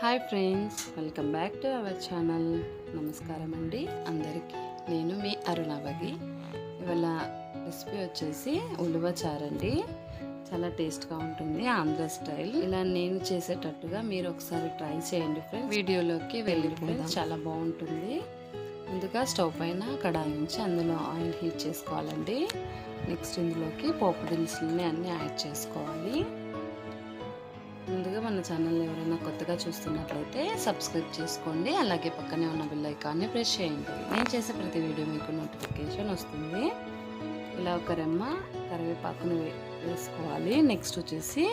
Hi friends welcome back to our channel. నమస్కారం అండి. అందరికీ నేను మీ అరుణావగి ఇవాళ రెసిపీ వచ్చేసి ఉలువ చారండి చాలా టేస్ట్గా ఉంటుంది ఆంధ్ర స్టైల్. ఇలా నేను చేసేటట్టుగా మీరు ఒకసారి ట్రై చేయండి ఫ్రెండ్స్. వీడియోలోకి వెళ్ళిపోయింది చాలా బాగుంటుంది. ముందుగా స్టవ్ పైన కడాయి ఉంచి అందులో ఆయిల్ హీట్ చేసుకోవాలండి. నెక్స్ట్ ఇందులోకి పోపు దినుసులని అన్నీ యాడ్ చేసుకోవాలి. ముందుగా మన ఛానల్ ఎవరైనా కొత్తగా చూస్తున్నట్లయితే సబ్స్క్రైబ్ చేసుకోండి. అలాగే పక్కనే ఉన్న బిల్ ఐకాన్ని ప్రెస్ చేయండి. నేను చేసే ప్రతి వీడియో మీకు నోటిఫికేషన్ వస్తుంది. ఇలా ఒక రెమ్మ కరివేపాకుని వేసుకోవాలి. నెక్స్ట్ వచ్చేసి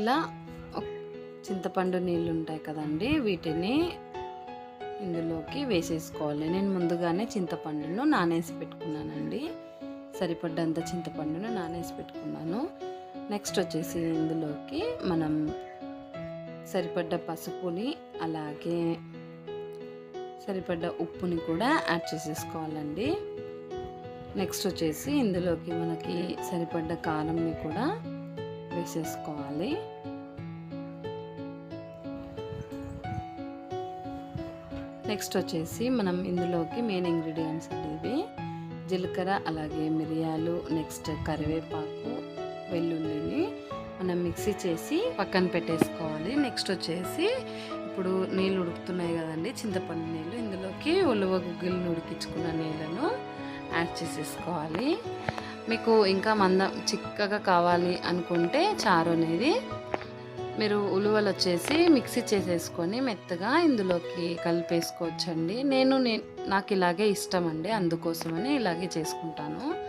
ఇలా చింతపండు నీళ్ళు ఉంటాయి కదండి వీటిని ఇందులోకి వేసేసుకోవాలి. నేను ముందుగానే చింతపండును నానేసి పెట్టుకున్నానండి. సరిపడ్డంత చింతపండును నానేసి పెట్టుకున్నాను. నెక్స్ట్ వచ్చేసి ఇందులోకి మనం సరిపడ్డ పసుపుని అలాగే సరిపడ్డ ఉప్పుని కూడా యాడ్ చేసేసుకోవాలండి. నెక్స్ట్ వచ్చేసి ఇందులోకి మనకి సరిపడ్డ కారంని కూడా వేసేసుకోవాలి. నెక్స్ట్ వచ్చేసి మనం ఇందులోకి మెయిన్ ఇంగ్రీడియంట్స్ అనేవి జీలకర్ర అలాగే మిరియాలు నెక్స్ట్ కరివేపాకు వెల్లుల్లిని మనం మిక్సీ చేసి పక్కన పెట్టేసుకోవాలి. నెక్స్ట్ వచ్చేసి ఇప్పుడు నీళ్ళు ఉడుకుతున్నాయి కదండి చింతపండు నీళ్ళు. ఇందులోకి ఉలువ గుగ్గిలను ఉడికించుకున్న నీళ్ళను యాడ్ చేసేసుకోవాలి. మీకు ఇంకా మందం చిక్కగా కావాలి అనుకుంటే చారు అనేది మీరు ఉలువలు వచ్చేసి మిక్సీ చేసేసుకొని మెత్తగా ఇందులోకి కలిపేసుకోవచ్చండి. నేను నాకు ఇలాగే ఇష్టం అండి అందుకోసమని ఇలాగే చేసుకుంటాను.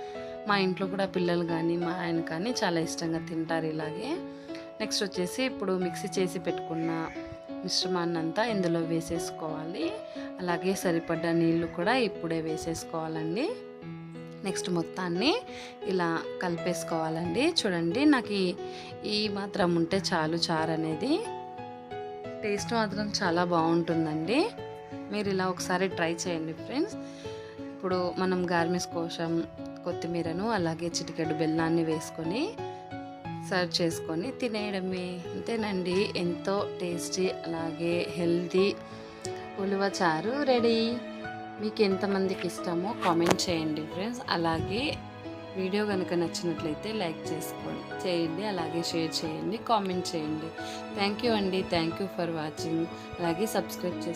మా ఇంట్లో కూడా పిల్లలు కానీ మా ఆయన కానీ చాలా ఇష్టంగా తింటారు ఇలాగే. నెక్స్ట్ వచ్చేసి ఇప్పుడు మిక్సీ చేసి పెట్టుకున్న మిశ్రమాన్ని అంతా ఇందులో వేసేసుకోవాలి. అలాగే సరిపడ్డ నీళ్ళు కూడా ఇప్పుడే వేసేసుకోవాలండి. నెక్స్ట్ మొత్తాన్ని ఇలా కలిపేసుకోవాలండి. చూడండి నాకు ఈ ఈ మాత్రం ఉంటే చాలు చారు అనేది. టేస్ట్ మాత్రం చాలా బాగుంటుందండి. మీరు ఇలా ఒకసారి ట్రై చేయండి ఫ్రెండ్స్. ఇప్పుడు మనం గార్మిస్ కోసం కొత్తిమీరను అలాగే చిటికెడు బెల్లాన్ని వేసుకొని సర్వ్ చేసుకొని తినేయడమే. అంతేనండి. ఎంతో టేస్టీ అలాగే హెల్తీ ఉలువ చారు రెడీ. మీకు ఎంతమందికి ఇష్టమో కామెంట్ చేయండి ఫ్రెండ్స్. అలాగే వీడియో కనుక నచ్చినట్లయితే లైక్ చేసుకోండి చేయండి అలాగే షేర్ చేయండి కామెంట్ చేయండి. థ్యాంక్ యూ అండి. Thank you for watching. అలాగే సబ్స్క్రైబ్ చేసుకోండి